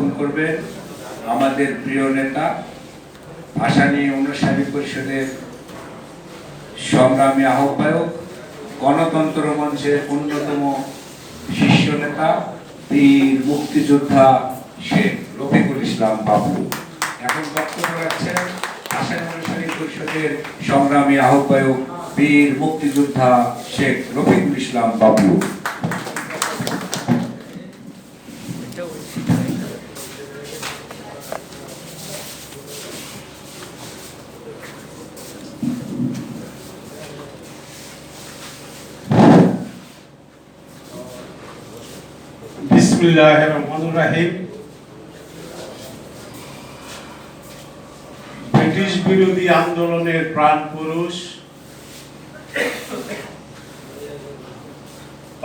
উপস্থাপন করবেন আমাদের প্রিয় নেতা। ভাষা নিয়ে অনুসারী পরিষদের সংগ্রামী আহ্বায়ক, গণতন্ত্র মঞ্চের অন্যতম শীর্ষ নেতা, বীর মুক্তিযোদ্ধা শেখ রফিকুল ইসলাম বাবলু এখন বক্তব্য রাখছেন ভাষা অনুসারী পরিষদের সংগ্রামী আহ্বায়ক, বীর মুক্তিযোদ্ধা শেখ রফিকুল ইসলাম বাবলু ব্রিটিশ বিরোধী আন্দোলনের প্রাণ পুরুষ।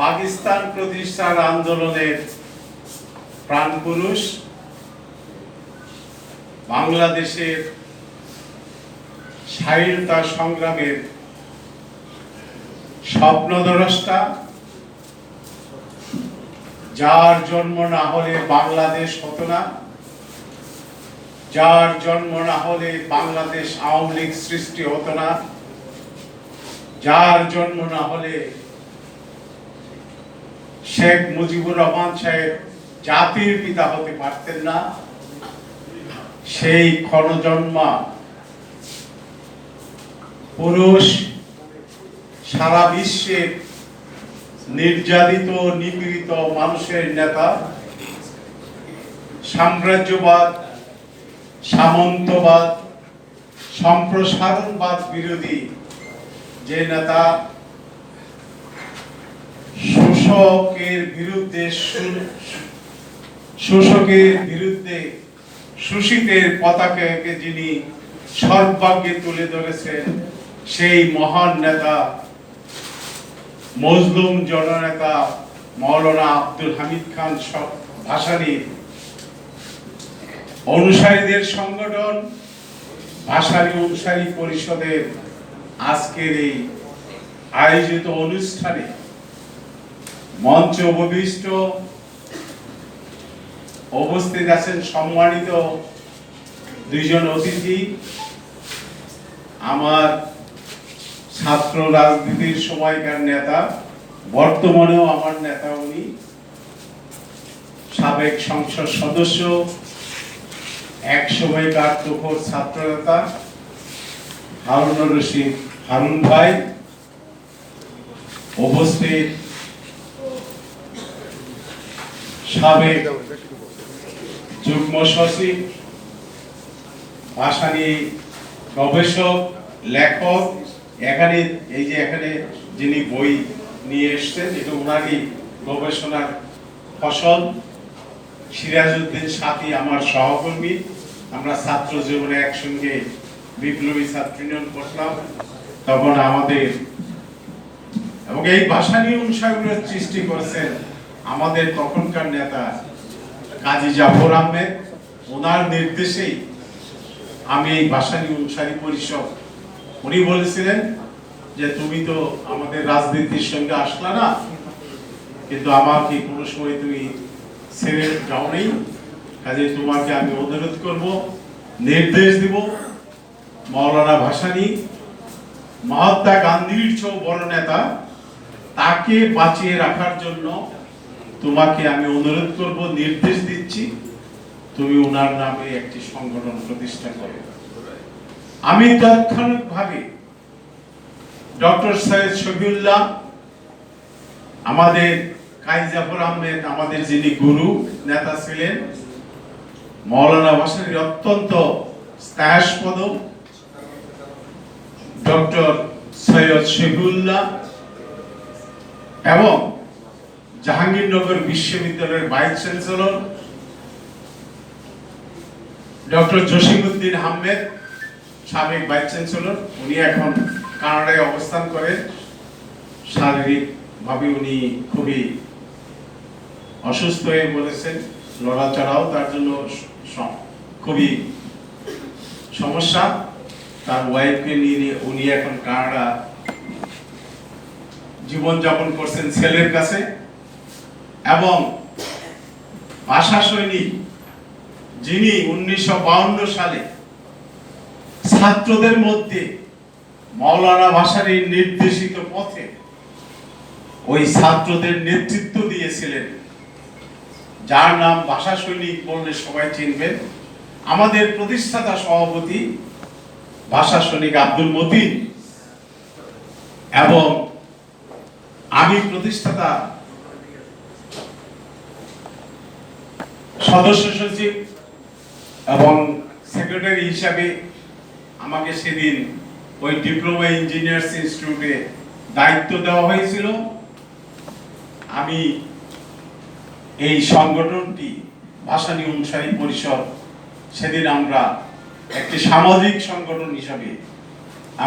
পাকিস্তান প্রতিষ্ঠার আন্দোলনের প্রাণ পুরুষ। বাংলাদেশের স্বাধীনতা সংগ্রামের স্বপ্নদ্রষ্টা। যার জন্ম না হলে বাংলাদেশ হতো না, যার জন্ম না হলে বাংলাদেশ আওয়ামী লীগ সৃষ্টি হতো না, যার জন্ম না হলে শেখ মুজিবুর রহমান সাহেব জাতির পিতা হতে পারতেন না, সেই ক্ষণজন্মা পুরুষ সারা বিশ্বের নির্যাতিত, নিপীড়িত মানুষের নেতা, সাম্রাজ্যবাদ, সামন্তবাদ, সম্প্রসারণবাদ বিরোধী যে নেতা শোষকের বিরুদ্ধে শোষকের বিরুদ্ধে শোষিতের পতাকাকে যিনি সর্বাগ্যে তুলে ধরেছেন, সেই মহান নেতা মজলুম জননেতা মৌলানা আব্দুল হামিদ খান ভাসানীর অনুসারীদের সংগঠন, ভাসানী অনুসারী পরিষদের আজকের এই আয়োজিত অনুষ্ঠানে মঞ্চ উপবিষ্ট উপস্থিত আছেন সম্মানিত দুইজন অতিথি। আমার ছাত্র রাজনীতির সময়কার নেতা, বর্তমানেও আমার নেতা উনি, সাবেক সংসদ সদস্য এক সময়কার তুখোর ছাত্র নেতা, হারুনুর রশিদ হারুন ভাই, উপস্থিত সাবেক যুগ্ম সচিব, ভাসানী গবেষক, লেখক এখানে, এই যে এখানে যিনি বই নিয়ে এসছেন, এটা ওনারই গবেষণার ফসল। সিরাজউদ্দিন সাথী আমার সহকর্মী। আমরা ছাত্র জীবনে একসঙ্গে বিপ্লবী ছাত্র ইউনিয়ন করলাম তখন আমাদের, এবং এই ভাষানী অনুসারগুলোর সৃষ্টি করেছেন আমাদের তখনকার নেতা কাজী জাফর আহমেদ। ওনার নির্দেশেই আমি এই ভাষানী অনুসারী পরিষদ উনি বলেছিলেন যে, তুমি তো আমাদের রাজনীতির সঙ্গে আসলা না, কিন্তু আমাকে কোনো সময় তুমি ছেড়ে যাও নেই। কাজে তোমাকে আমি অনুরোধ করব, নির্দেশ দিব মৌলানা ভাসানী, মহাত্মা গান্ধীর চেয়েও বড় নেতা, তাকে বাঁচিয়ে রাখার জন্য তোমাকে আমি অনুরোধ করব, নির্দেশ দিচ্ছি। তুমি ওনার নামে একটি সংগঠন প্রতিষ্ঠা করো। আমি তাৎক্ষণিকভাবে ডক্টর সৈয়দ শফিউল্লাহ, আমাদের কাজী জাফর আহমেদ, আমাদের যিনি গুরু, নেতা ছিলেন, মৌলানা ভাসানির অত্যন্ত স্নেহাস্পদ ডক্টর সৈয়দ শফিউল্লাহ এবং জাহাঙ্গীরনগর বিশ্ববিদ্যালয়ের vice chancellor, doctor Jasimuddin Ahmed সাবেক ভাইস চ্যান্সেলর, উনি এখন কানাডায় অবস্থান করেন শারীরিক ভাবে উনি খুবই অসুস্থ হয়ে বলেছেন লড়াচড়াও তার জন্য খুবই সমস্যা। তার ওয়াইফকে নিয়ে উনি এখন কানাডা জীবন যাপন করছেন ছেলের কাছে। এবং ভাষা সৈনিক যিনি উনিশশো সালে ছাত্রদের মধ্যে মৌলানা ভাসানীর নির্দেশিত পথে ওই ছাত্রদের নেতৃত্ব দিয়েছিলেন। যার নাম ভাষা সৈনিক বললে সবাই চিনবেন। আমাদের প্রতিষ্ঠাতা সভাপতি ভাষা সৈনিক আব্দুল মতিন এবং আমি প্রতিষ্ঠাতা সদস্য সচিব এবং সেক্রেটারি হিসাবে আমাকে সেদিন ওই ডিপ্লোমা ইঞ্জিনিয়ার্স ইনস্টিটিউটে দায়িত্ব দেওয়া হয়েছিল। আমি এই সংগঠনটি ভাসানী অনুসারী পরিষদ, সেদিন আমরা একটি সামাজিক সংগঠন হিসাবে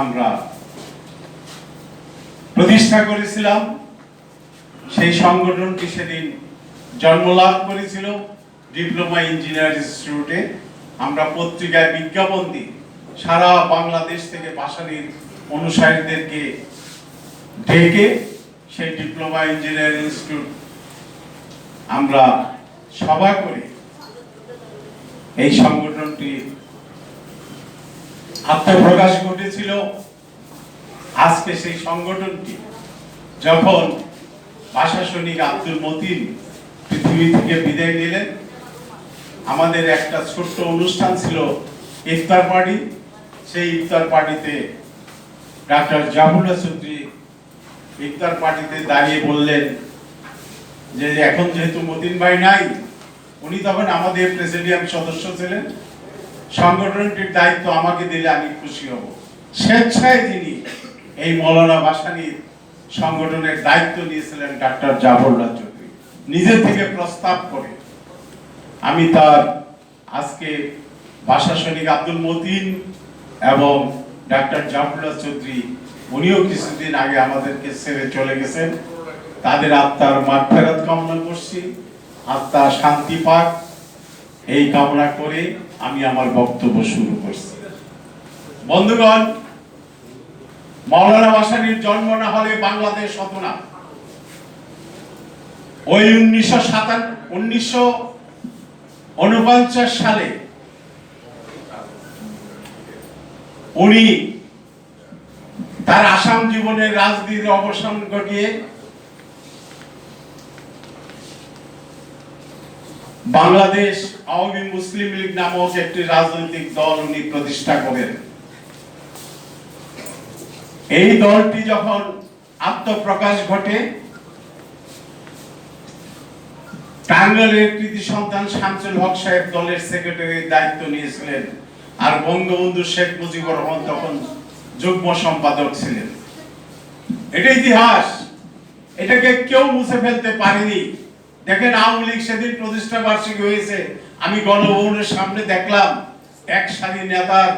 আমরা প্রতিষ্ঠা করেছিলাম। সেই সংগঠনটি সেদিন জন্মলাভ করেছিল, ডিপ্লোমা ইঞ্জিনিয়ার ইনস্টিটিউটে। আমরা পত্রিকায় বিজ্ঞাপন দিই। সারা বাংলাদেশ থেকে ভাসানীর অনুসারীদেরকে ডেকে সেই ডিপ্লোমা ইঞ্জিনিয়ার ইনস্টিটিউট আমরা সভা করি এই সংগঠনটি আত্মপ্রকাশ ঘটেছিল। আজকে সেই সংগঠনটি যখন ভাষা সৈনিক আব্দুল মতিন পৃথিবী থেকে বিদায় নিলেন, আমাদের একটা ছোট্ট অনুষ্ঠান ছিল ইফতার পার্টি। সেই ইফতার পার্টিতে ডাক্তার জাহুলা চৌধুরী ইফতার পার্টিতে দাঁড়িয়ে বললেন যে এখন যেহেতু মতিন ভাই নাই, উনি তখন আমাদের প্রেসিডিয়াম সদস্য ছিলেন। সংগঠনটির দায়িত্ব আমাকে দিলে আমি খুশি হব। স্বেচ্ছায় তিনি এই মৌলানা বাসানির সংগঠনের দায়িত্ব নিয়েছিলেন ডাক্তার জাফরুল্লাহ চৌধুরী নিজে থেকে প্রস্তাব করে আমি তার আজকে সৈনিক আব্দুল মতিন এবং ডাক্তার জাফরুল্লাহ চৌধুরী, উনিও কিছুদিন আগে আমাদেরকে ছেড়ে চলে গেছেন। তাদের আত্মার মাগফেরাত কামনা করছি। আত্মা শান্তি পাক। এই কামনা করে আমি আমার বক্তব্য শুরু করছি। বন্ধুগণ মৌলানা ভাসানীর জন্ম না হলে বাংলাদেশ হতো না। ওই উনিশশো সাতান উনিশশো উনপঞ্চাশ সালে উনি তার আসাম জীবনের রাজনীতির অবসান ঘটিয়ে বাংলাদেশ আওয়ামী মুসলিম লীগ নামক একটি রাজনৈতিক দল উনি প্রতিষ্ঠা করেন। এই দলটি যখন আত্মপ্রকাশ ঘটে, টাঙ্গাইলের কৃতি সন্তান শামসুল হক সাহেব দলের সেক্রেটারির দায়িত্ব নিয়েছিলেন। আর বঙ্গবন্ধু শেখ মুজিবুর রহমান তখন যুগ্ম সম্পাদক ছিলেন। এটা ইতিহাস। এটাকে কেউ মুছে ফেলতে পারেনি। দেখেন আওয়ামী লীগ সেদিন প্রতিষ্ঠা বার্ষিকী হয়েছে। আমি গণভবনের সামনে দেখলাম, এক সারি নেতার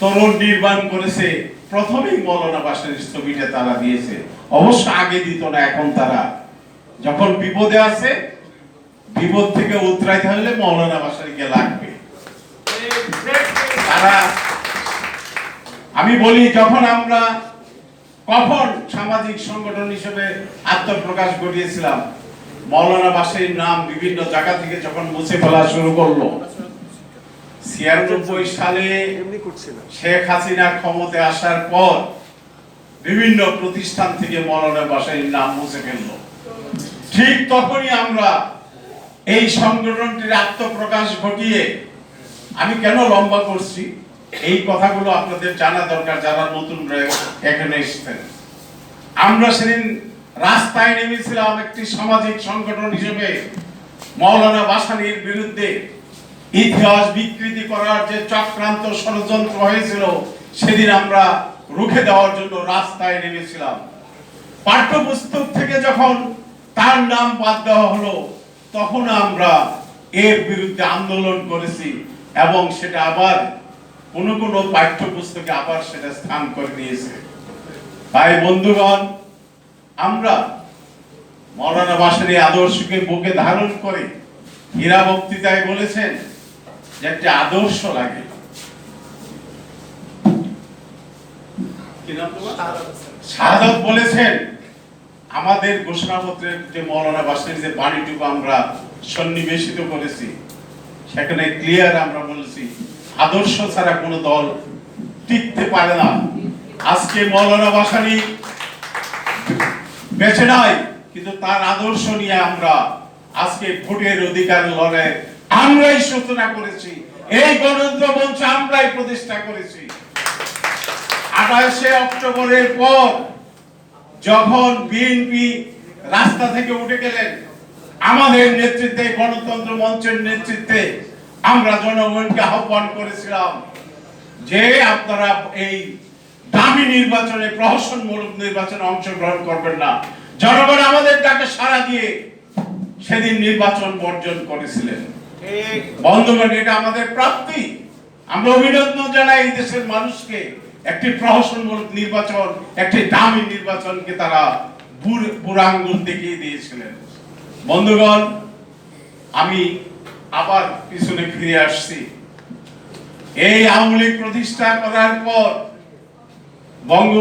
তরুণ নির্মাণ করেছে। প্রথমেই মৌলানা বাসের ছবিটা তারা দিয়েছে। অবশ্য আগে দিত না, এখন তারা। যখন বিপদে আছে, বিপদ থেকে উতরাইতে হলে মৌলানা বাসারিকে লাগবে। তারা, আমি বলি যখন আমরা কখন সামাজিক সংগঠন হিসেবে আত্মপ্রকাশ ঘটিয়েছিলাম, মৌলানা বাসের নাম বিভিন্ন জায়গা থেকে যখন মুছে ফেলা শুরু করল, ছিয়ানব্বই সালে শেখ হাসিনা ক্ষমতা আসার পর বিভিন্ন প্রতিষ্ঠান থেকে মৌলানা বাসাইর নাম মুছে ফেলল। ঠিক তখনই আমরা এই সংগঠনটির আত্মপ্রকাশ ঘটিয়ে আমি কেন লম্বা করছি? এই কথাগুলো আপনাদের জানা দরকার যারা নতুন এখানে এসেছেন। আমরা সেদিন রাস্তায় নেমেছিলাম একটি সামাজিক সংগঠন হিসেবে, মৌলানা বাসানির বিরুদ্ধে। ইতিহাস বিকৃতি করার যে চক্রান্ত ষড়যন্ত্র হয়েছিল, সেদিন আমরা রুখে দেওয়ার জন্য রাস্তায় নেমেছিলাম। পাঠ্যপুস্তক থেকে যখন তার নাম বাদ দেওয়া হলো, তখন আমরা এর বিরুদ্ধে আন্দোলন করেছি। এবং সেটা আবার কোন কোন পাঠ্যপুস্তকে আবার সেটা স্থান করে নিয়েছে তাই বন্ধুগণ, আমরা মৌলানা বাসারি আদর্শকে বুকে ধারণ করে হীরা বক্তৃতায় বলেছেন যে একটা আদর্শ লাগে? সাদত বলেছেন, আমাদের ঘোষণাপত্রের যে মৌলানা বাসের যে বাণীটুকু আমরা সন্নিবেশিত করেছি সেখানে ক্লিয়ার আমরা বলেছি, আদর্শ ছাড়া কোনো দল টিকতে পারে না। আজকে মৌলানা বাসানি বেঁচে নাই কিন্তু তার আদর্শ নিয়ে আমরা আজকে ভোটের অধিকার লড়াই আমরাই সূচনা করেছি, এই গণতন্ত্র মঞ্চ আমরাই প্রতিষ্ঠা করেছি। আঠাশে অক্টোবরের পর যখন বিএনপি রাস্তা থেকে উঠে গেলেন আমাদের নেতৃত্বে গণতন্ত্র মঞ্চের নেতৃত্বে আমরা জনগণকে আহ্বান করেছিলাম যে আপনারা এই দামি নির্বাচনে প্রহসনমূলক নির্বাচনে অংশগ্রহণ করবেন না। জনগণ আমাদের ডাকে সাড়া দিয়ে সেদিন নির্বাচন বর্জন করেছিলেন। বন্ধুগণ এটা আমাদের প্রাপ্তি। আমরা অভিনন্দন জানাই এই দেশের মানুষকে। একটি প্রহসনমূলক নির্বাচন একটি দামি নির্বাচনকে তারা বুড়- বুড়া আঙ্গুল দেখিয়ে দিয়েছিলেন। বন্ধুগণ, আমি আবার পিছনে ফিরে আসছি। এই আওয়ামী লীগ প্রতিষ্ঠা করার পর বঙ্গ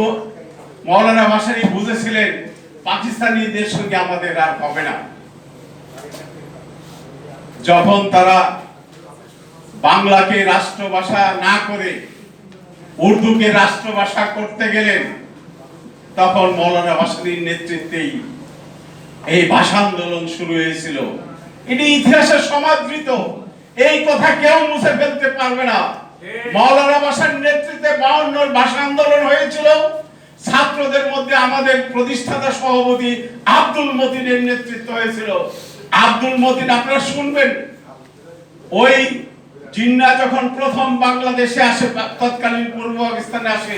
মৌলানা ভাসানী বুঝেছিলেন পাকিস্তানিদের সঙ্গে আমাদের আর হবে না। যখন তারা বাংলাকে রাষ্ট্রভাষা না করে উর্দুকে রাষ্ট্রভাষা করতে গেলেন, তখন মৌলানা ভাসানীর নেতৃত্বেই এই ভাষা আন্দোলন শুরু হয়েছিল। এটি ইতিহাসে সমাদৃত। এই কথা কেউ মুছে ফেলতে পারবে না। মৌলানা ভাষার নেতৃত্বে বাউন্নর ভাষা আন্দোলন হয়েছিল। ছাত্রদের মধ্যে আমাদের প্রতিষ্ঠাতা সভাপতি আব্দুল মতিনের নেতৃত্ব হয়েছিল। আব্দুল মতিন, আপনারা শুনবেন? ওই জিন্না যখন প্রথম বাংলাদেশে আসে, তৎকালীন পূর্ব পাকিস্তানে আসে,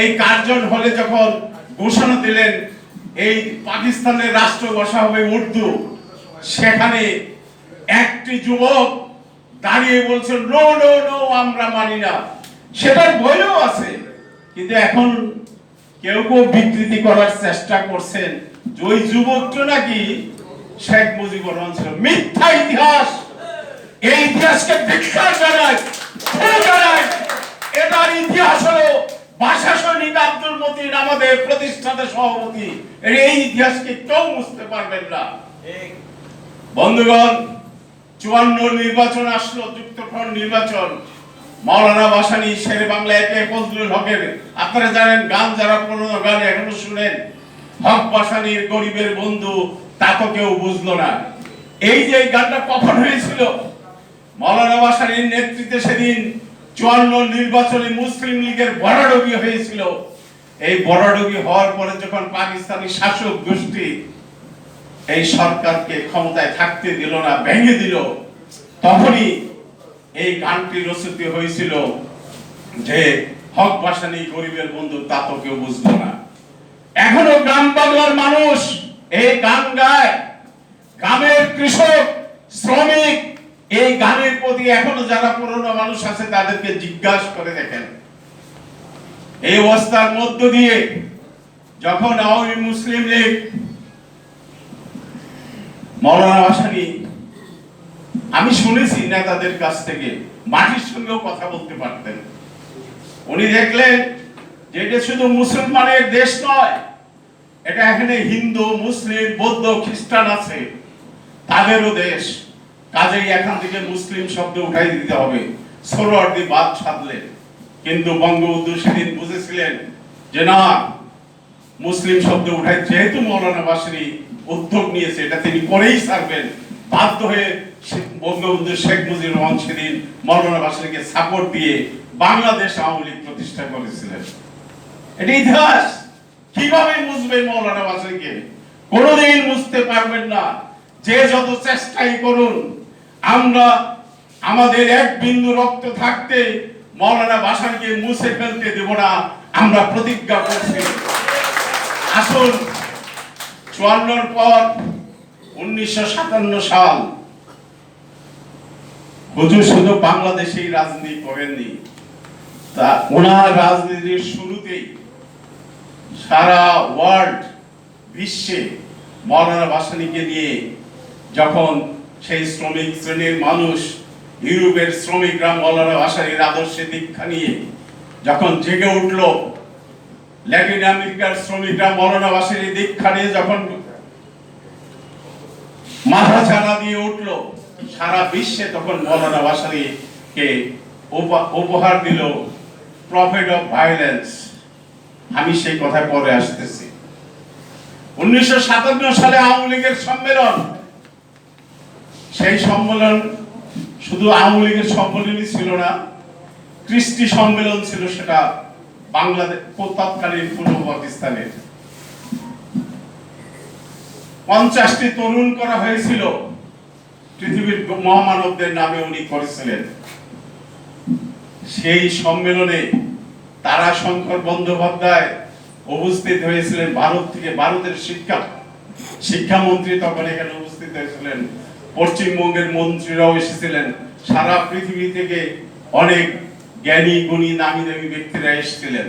এই কার্জন হলে যখন ঘোষণা দিলেন এই পাকিস্তানের রাষ্ট্রভাষা হবে উর্দু। সেখানে একটি যুবক দাঁড়িয়ে বলছে নো নো নো আমরা মানি না। সেটার বইও আছে। কিন্তু এখন কেউ কেউ বিকৃতি করার চেষ্টা করছেন। যে ওই যুবকটা নাকি শেখ মুজিবুর রহমান ছিল। মিথ্যা ইতিহাস। এই ইতিহাসকে জানাই ভুল জানাই এটার ইতিহাস হলো ভাষা সৈনিক আব্দুল মতিন আমাদের প্রতিষ্ঠাতা সভাপতি। এই ইতিহাসকে কেউ বুঝতে পারবেন না। বন্ধুগণ চুয়ান্ন নির্বাচন আসলো যুক্তফ্রন্ট নির্বাচন। মাওলানা বাসানি শেরে বাংলা একে ফজলুল হকের। আপনারা জানেন গান যারা পুরনো গান এখনও শুনেন হক বাসানির গরিবের বন্ধু তা তো কেউ বুঝলো না। এই যে গানটা কখন হয়েছিল? মাওলানা বাসানির নেতৃত্বে সেদিন চুয়ান্ন নির্বাচনে মুসলিম লীগের বড়ডবি হয়েছিল। এই বড়ডবি হওয়ার পরে যখন পাকিস্তানি শাসক গোষ্ঠী এই সরকারকে ক্ষমতায় থাকতে দিল না, ভেঙে দিল, তখনই এই গানটি রচিত হয়েছিল যে, হক ভাসানি গরিবের বন্ধু, তা তো কেউ বুঝলো না। এখনও গ্রাম বাংলার মানুষ এই গান গায়। গ্রামের কৃষক, শ্রমিক এই গানের প্রতি এখনও যারা পুরনো মানুষ আছে, তাদেরকে জিজ্ঞাসা করে দেখেন। এই অবস্থার মধ্য দিয়ে যখন আওয়ামী মুসলিম লীগ, মৌলানা ভাসানী, আমি শুনেছি নেতাদের কাছ থেকে, মাটির সঙ্গেও কথা বলতে পারতেন। উনি দেখলেন যে এটা শুধু মুসলমানের দেশ নয়, এটা এখানে হিন্দু, মুসলিম, বৌদ্ধ, খ্রিস্টান আছে, তাদেরও দেশ। কাজেই এখান থেকে মুসলিম শব্দ উঠাই দিতে হবে। সরোয়ার্দি বাদ সাধলেন কিন্তু বঙ্গবন্ধু সেদিন বুঝেছিলেন যে না, মুসলিম শব্দ উঠাই যেহেতু মৌলানা বাসিনী উদ্যোগ নিয়েছে, এটা তিনি করেই ছাড়বেন। বাধ্য হয়ে বঙ্গবন্ধু শেখ মুজিবুর রহমান সেদিন মৌলানা বাসিনীকে সাপোর্ট দিয়ে বাংলাদেশ আওয়ামী লীগ প্রতিষ্ঠা করেছিলেন। এটা ইতিহাস। কীভাবে বুঝবেন মৌলানা বাসিনীকে? কোনোদিন বুঝতে পারবেন না। যে যত চেষ্টাই করুন আমরা আমাদের এক বিন্দু রক্ত থাকতে মৌলানা বাসানকে মুছে ফেলতে দেব না, আমরা প্রতিজ্ঞা করছি। আসুন, চুয়ান্নর পর উনিশশো সাতান্ন সাল, হুজুর শুধু বাংলাদেশেই রাজনীতি করেননি, তা ওনার রাজনীতির শুরুতেই সারা ওয়ার্ল্ড বিশ্বে মৌলানা বাসানিকে নিয়ে যখন সেই শ্রমিক শ্রেণির মানুষ ইউরোপের শ্রমিকরা মৌলানা বাসানির আদর্শে দীক্ষা নিয়ে যখন জেগে উঠল, ল্যাটিন আমেরিকার শ্রমিকরা মৌলানা বাসানির দীক্ষা নিয়ে যখন মাথা ছাড়া দিয়ে উঠল, সারা বিশ্বে তখন মৌলানা উপ- উপহার দিল প্রফেট অফ ভায়োলেন্স আমি সেই কথা পরে আসতেছি। উনিশশো সাতান্ন সালে আওয়ামী লীগের সম্মেলন সেই সম্মেলন শুধু আওয়ামী লীগের সম্মেলনই ছিল না, কৃষ্টি সম্মেলন ছিল সেটা বাংলাদেশ তৎকালীন পূর্ব পাকিস্তানের পঞ্চাশটি তরুণ করা হয়েছিল, পৃথিবীর মহামানবদের নামে উনি করেছিলেন। সেই সম্মেলনে তারাশঙ্কর বন্দ্যোপাধ্যায় উপস্থিত হয়েছিলেন, ভারত থেকে ভারতের শিক্ষা শিক্ষামন্ত্রী তখন এখানে উপস্থিত হয়েছিলেন। পশ্চিমবঙ্গের মন্ত্রীরাও এসেছিলেন। সারা পৃথিবী থেকে অনেক জ্ঞানী, গুণী, নামি, দামি ব্যক্তিরা এসেছিলেন।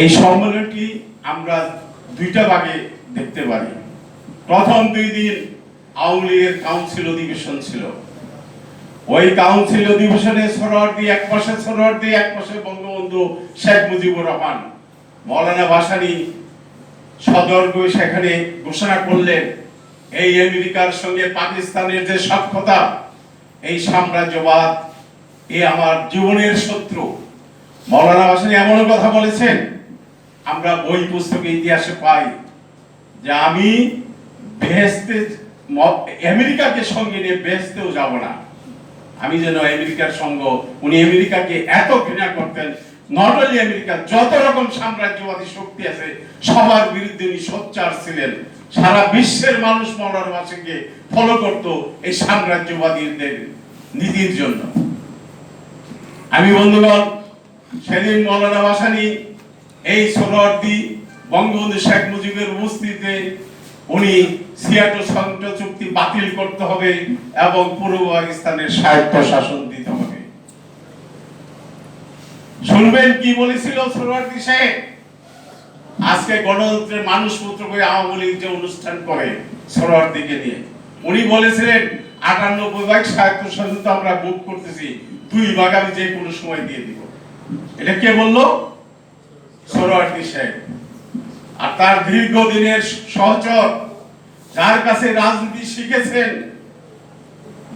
এই সম্মেলনটি আমরা দুইটা ভাগে দেখতে পারি। প্রথম দুই দিন আওয়ামী লীগের কাউন্সিল অধিবেশন ছিল। ওই কাউন্সিল অধিবেশনে সরোয়ার্দি এক পাশে, সরোয়ার্দি এক পাশে বঙ্গবন্ধু শেখ মুজিবুর রহমান। মৌলানা ভাসানী সদর্গ সেখানে ঘোষণা করলেন এই আমেরিকার সঙ্গে পাকিস্তানের যে সক্ষতা এই সাম্রাজ্যবাদ, এ আমার জীবনের শত্রু। মৌলানা ভাসানী এমন কথা বলেছেন, আমরা বই পুস্তকে ইতিহাসে পাই যে আমি ম- আমেরিকাকে সঙ্গে নিয়ে বেহেস্তেও যাব না। আমি যেন আমেরিকার সঙ্গ, উনি আমেরিকাকে এত ঘৃণা করতেন নট অনলি আমেরিকা যত রকম সাম্রাজ্যবাদী শক্তি আছে, সবার বিরুদ্ধে উনি সোচ্চার ছিলেন। সারা বিশ্বের মানুষ মৌলানা ভাসানীকে ফলো করত এই সাম্রাজ্যবাদীদের নীতির জন্য। আমি বন্ধুগণ, সেদিন মৌলানা ভাসানী এই সোহরাওয়ার্দী বঙ্গবন্ধু শেখ মুজিবের উপস্থিতিতে উনি সিয়াটো সংযুক্ত চুক্তি বাতিল করতে হবে এবং পূর্ব পাকিস্তানের স্বায়ত্ত শাসন শুনবেন কি বলেছিল সোহরাওয়ার্দী সাহেব? আজকে গণতন্ত্রের মানুষ পুত্র বই আওয়ামী লীগ যে অনুষ্ঠান করে সোহরাওয়ার্দীকে নিয়ে। উনি বলেছিলেন, আটানব্বই ভাগ স্বায়ত্ত শাসন আমরা বুক করতেছি, দুই ভাগ আমি যে কোনো সময় দিয়ে দিব। এটা কে বলল? সোহরাওয়ার্দী সাহেব। আর তার দীর্ঘদিনের সহচর, যার কাছে রাজনীতি শিখেছেন,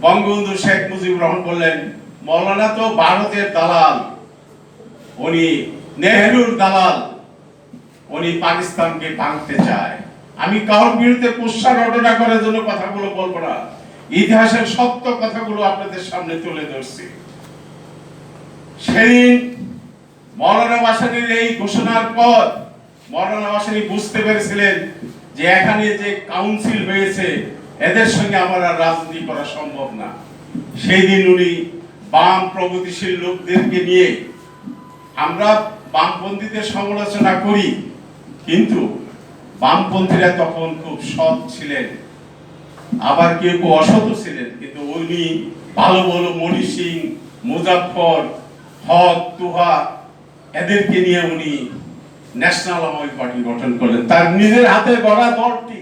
বঙ্গবন্ধু শেখ মুজিবুর রহমান বললেন, মৌলানা তো ভারতের দালাল। উনি নেহেরুর দালাল। উনি পাকিস্তানকে ভাঙতে চায়। আমি কারোর বিরুদ্ধে কুৎসা রটনা করার জন্য কথাগুলো বলব না। ইতিহাসের সত্য কথাগুলো আপনাদের সামনে তুলে ধরছি। সেদিন মৌলানা ভাসানীর এই ঘোষণার পর মৌলানা ভাসানী বুঝতে পেরেছিলেন যে এখানে যে কাউন্সিল হয়েছে, এদের সঙ্গে আমার আর রাজনীতি করা সম্ভব না। সেই দিন উনি বাম প্রগতিশীল লোকদেরকে নিয়ে আমরা বামপন্থীদের সমালোচনা করি, কিন্তু বামপন্থীরা তখন খুব সৎ ছিলেন। আবার কেউ কেউ অসৎ ছিলেন, কিন্তু উনি ভালো ভালো মনি সিং মুজাফর হক, তুহা, এদেরকে নিয়ে উনি ন্যাশনাল আওয়ামী পার্টি গঠন করলেন। তার নিজের হাতে গড়া দলটি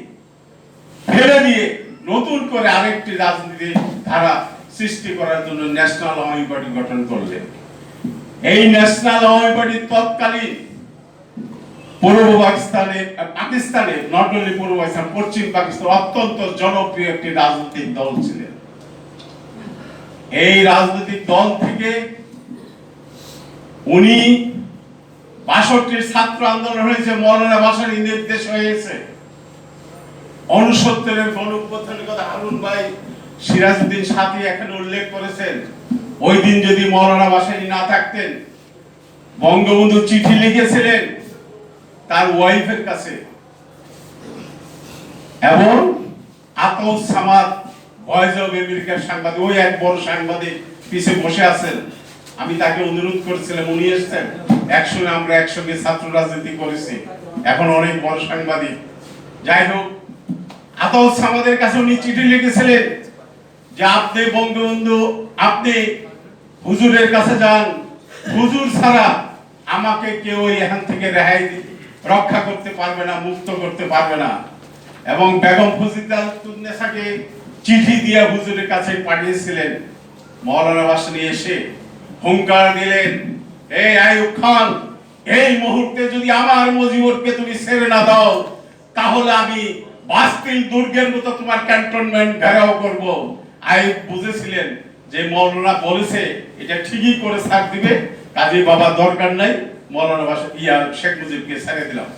ফেলে দিয়ে নতুন করে আরেকটি রাজনীতি ধারা সৃষ্টি করার জন্য ন্যাশনাল আওয়ামী পার্টি গঠন করলেন। এই ন্যাশনাল আওয়ামী পার্টি তৎকালীন পূর্ব পাকিস্তানে পাকিস্তানে নট অনলি পূর্ব পাকিস্তান, পশ্চিম পাকিস্তান, অত্যন্ত জনপ্রিয় একটি রাজনৈতিক দল ছিলেন। এই রাজনৈতিক দল থেকে উনি বাষট্টির ছাত্র আন্দোলন হয়েছে, মৌলানা ভাসানী নির্দেশ হয়েছে। অনুসত্তরের গণঅভ্যুত্থানের কথা হারুন ভাই সিরাজউদ্দিন সাথী এখানে উল্লেখ করেছেন। ওই দিন যদি মৌলানা ভাসানী না থাকতেন, বঙ্গবন্ধু চিঠি লিখেছিলেন তার ওয়াইফের কাছে। এবং আতল সামাদ ভয়েস অফ আমেরিকার সাংবাদিক, ওই এক বড় সাংবাদিক পিছে বসে আছেন। আমি তাকে অনুরোধ করেছিলাম, উনি এসেছেন। একসঙ্গে আমরা একসঙ্গে ছাত্র রাজনীতি করেছি। এখন অনেক বড় সাংবাদিক। যাই হোক আতল সামাদের কাছে উনি চিঠি লিখেছিলেন যে আপনি বঙ্গবন্ধু, আপনি হুজুরের কাছে যান। হুজুর ছাড়া আমাকে কেউ এখান থেকে রেহাই রক্ষা করতে পারবে না, মুক্ত করতে পারবে না। এবং বেগম ফজিদাল চিঠি দিয়ে হুজুরের কাছে পাঠিয়েছিলেন। মৌলানা ভাসানী এসে হুঙ্কার দিলেন, এই আয়ুব খান, এই মুহূর্তে যদি আমার মজিবরকে তুমি ছেড়ে না দাও, তাহলে আমি বাস্তিল দুর্গের মতো তোমার ক্যান্টনমেন্ট ঘেরাও করব। আইব বুঝেছিলেন যে মৌলানা বলেছে, এটা ঠিকই করে ছাড় দিবে কাজে বাবা দরকার নাই। মৌলানা বাসা, ইয়া শেখ মুজিবকে ছেড়ে দিলাম।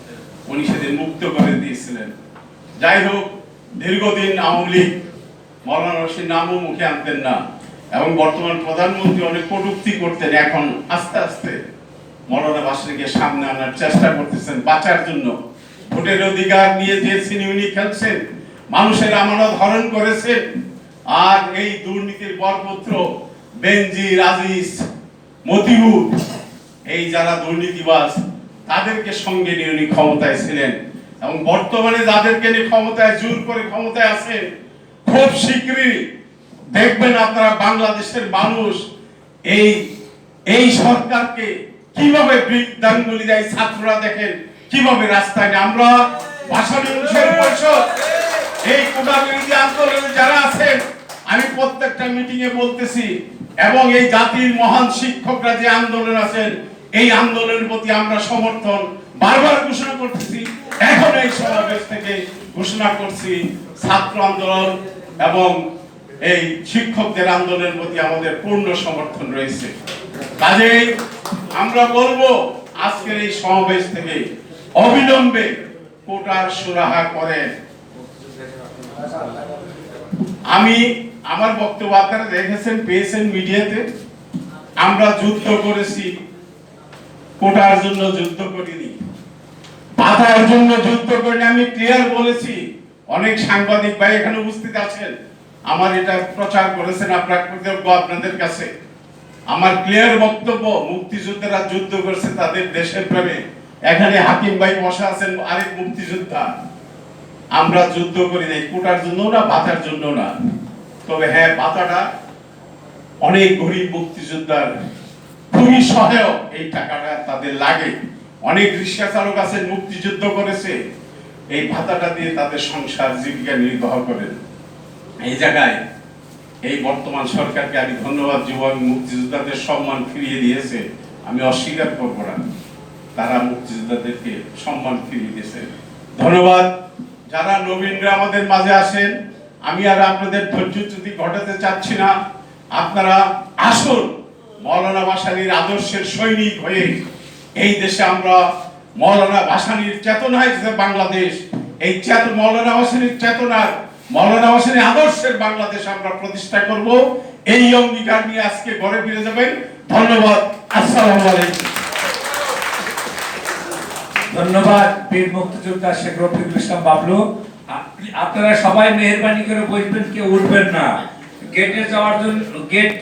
উনি সেদিন মুক্ত করে দিয়েছিলেন। যাই হোক, দীর্ঘদিন আওয়ামী লীগ, মৌলানা রশিদ নামও মুখে আনতেন না। এবং বর্তমান প্রধানমন্ত্রী অনেক কটুক্তি করতেন, এখন আস্তে আস্তে মৌলানা বাসরিকে সামনে আনার চেষ্টা করতেছেন বাঁচার জন্য। ভোটের অধিকার নিয়ে যে সিনেমিনি খেলছেন, মানুষের আমানত হরণ করেছেন আর এই দুর্নীতির বরপুত্র বেনজির আজিজ মতিউর, এই যারা দুর্নীতিবাজ, তাদেরকে সঙ্গে নিয়ে উনি ক্ষমতায় ছিলেন। এবং বর্তমানে যাদেরকে নিয়ে ক্ষমতায়, জোর করে ক্ষমতায় আছেন খুব শীঘ্রই দেখবেন আপনারা বাংলাদেশের মানুষ এই এই সরকারকে কীভাবে বিদ্যাঙ্গুলি দেয় ছাত্ররা দেখেন, কীভাবে রাস্তায় আমরা ভাষা পরিষদ, এই কোটা বিরোধী আন্দোলনে যারা আছেন আমি প্রত্যেকটা মিটিং এ বলতেছি, এবং এই জাতির মহান শিক্ষকরা যে আন্দোলন আছেন, এই আন্দোলনের প্রতি আমরা সমর্থন বারবার ঘোষণা করতেছি। এখন এই সমাবেশ থেকে ঘোষণা করছি, ছাত্র আন্দোলন এবং এই শিক্ষকদের আন্দোলনের প্রতি আমাদের পূর্ণ সমর্থন রয়েছে। কাজেই আমরা বলব, আজকের এই সমাবেশ থেকে অবিলম্বে কোটার সুরাহা করেন। আমি আমার বক্তব্য আপনারা দেখেছেন, পেয়েছেন মিডিয়াতে। আমরা যুদ্ধ করেছি, কোটার জন্য যুদ্ধ করিনি। বাধার জন্য যুদ্ধ করিনি, আমি ক্লিয়ার বলেছি। অনেক সাংবাদিক ভাই এখানে উপস্থিত আছেন। আমার এটা প্রচার করেছেন, আপনার কৃতজ্ঞ আপনাদের কাছে। আমার ক্লিয়ার বক্তব্য, মুক্তিযোদ্ধারা যুদ্ধ করেছে, তাদের দেশের প্রেমে। এখানে হাকিম ভাই বসা আছেন, আরেক মুক্তিযোদ্ধা। আমরা যুদ্ধ করি নাই কোটার জন্য না ভাতার জন্য না। তবে হ্যাঁ ভাতাটা অনেক গরিব মুক্তিযোদ্ধার খুবই সহায়ক। এই টাকাটা তাদের লাগে। অনেক রিক্সা চালক আছেন মুক্তিযুদ্ধ করেছে। এই ভাতাটা দিয়ে তাদের সংসার, জীবিকা নির্বাহ করেন। এই জায়গায় এই বর্তমান সরকারকে আমি ধন্যবাদ আমি মুক্তিযোদ্ধাদের সম্মান ফিরিয়ে দিয়েছে। আমি অস্বীকার করব না। তারা মুক্তিযোদ্ধাদেরকে সম্মান ফিরিয়ে দিয়েছে। ধন্যবাদ। যারা নবীনরা আমাদের মাঝে আসেন আমি আর আপনাদের ধৈর্যচ্যুতি ঘটাতে চাচ্ছি না, আপনারা আসুন মৌলানা ভাসানির আদর্শের সৈনিক হয়ে এই দেশে আমরা মৌলানা ভাসানির চেতনায় যে বাংলাদেশ, এই চেত, মৌলানা ভাসানির চেতনার, মৌলানা ভাসানির আদর্শের বাংলাদেশ আমরা প্রতিষ্ঠা করব। এই অঙ্গীকার নিয়ে আজকে ঘরে ফিরে যাবেন। ধন্যবাদ। আসসালামু আলাইকুম। ধন্যবাদ বীর মুক্তিযোদ্ধা শেখ রফিকুল ইসলাম বাবলু। আপনারা সবাই মেহরবানি করে বসবেন কেউ উঠবেন না। গেটে যাওয়ার জন্য গেট